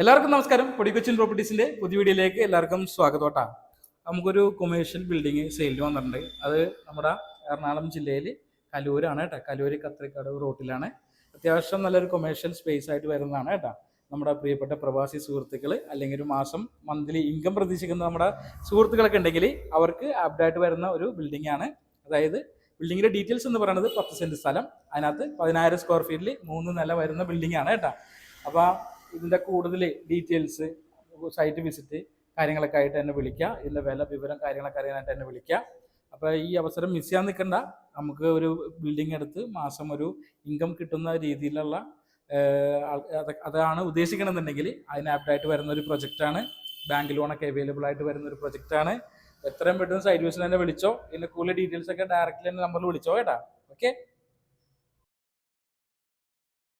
എല്ലാവർക്കും നമസ്കാരം. പൊടിക്കൊച്ചിൻ പ്രോപ്പർട്ടീസിന്റെ പുതിയ വീഡിയോയിലേക്ക് എല്ലാവർക്കും സ്വാഗതം കേട്ടാ നമുക്കൊരു കൊമേഴ്ഷ്യൽ ബിൽഡിംഗ് സെയിലിന് വന്നിട്ടുണ്ട്. അത് നമ്മുടെ എറണാകുളം ജില്ലയിൽ കലൂരാണ് കേട്ടോ. കലൂര് കത്രിക്കാട് റോട്ടിലാണ്. അത്യാവശ്യം നല്ലൊരു കൊമേഴ്ഷ്യൽ സ്പേസ് ആയിട്ട് വരുന്നതാണ് കേട്ടോ. നമ്മുടെ പ്രിയപ്പെട്ട പ്രവാസി സുഹൃത്തുക്കൾ അല്ലെങ്കിൽ ഒരു മാസം മന്ത്ലി ഇൻകം പ്രതീക്ഷിക്കുന്ന നമ്മുടെ സുഹൃത്തുക്കളൊക്കെ ഉണ്ടെങ്കിൽ അവർക്ക് ആപ്റ്റായിട്ട് വരുന്ന ഒരു ബിൽഡിംഗ് ആണ്. അതായത് ബിൽഡിങ്ങിന്റെ ഡീറ്റെയിൽസ് എന്ന് പറയുന്നത് പത്ത് സെന്റ് സ്ഥലം. അതിനകത്ത് പതിനായിരം സ്ക്വയർ ഫീറ്റിൽ മൂന്ന് നില വരുന്ന ബിൽഡിംഗ് ആണ് കേട്ടോ. അപ്പോൾ ഇതിന്റെ കൂടുതൽ ഡീറ്റെയിൽസ് സൈറ്റ് വിസിറ്റ് കാര്യങ്ങളൊക്കെ ആയിട്ട് എന്നെ വിളിക്കുക ഇതിന്റെ വില വിവരം കാര്യങ്ങളൊക്കെ അറിയാനായിട്ട് എന്നെ വിളിക്കുക അപ്പോൾ ഈ അവസരം മിസ് ചെയ്യാൻ നിൽക്കണ്ട നമുക്ക് ഒരു ബിൽഡിംഗ് എടുത്ത് മാസം ഒരു ഇൻകം കിട്ടുന്ന രീതിയിലുള്ള അതാണ് ഉദ്ദേശിക്കണമെന്നുണ്ടെങ്കിൽ അതിന് ആപ്റ്റായിട്ട് വരുന്ന ഒരു പ്രൊജക്റ്റാണ് ബാങ്ക് ലോണൊക്കെ അവൈലബിൾ ആയിട്ട് വരുന്ന ഒരു പ്രൊജക്റ്റാണ് എത്രയും പെട്ടെന്ന് വിസിറ്റ് തന്നെ വിളിച്ചോ. ഇതിന്റെ കൂടുതൽ ഡീറ്റെയിൽസ് ഒക്കെ ഡയറക്റ്റ്ലി എന്റെ നമ്പറിൽ വിളിച്ചോ കേട്ടാ. ഓക്കെ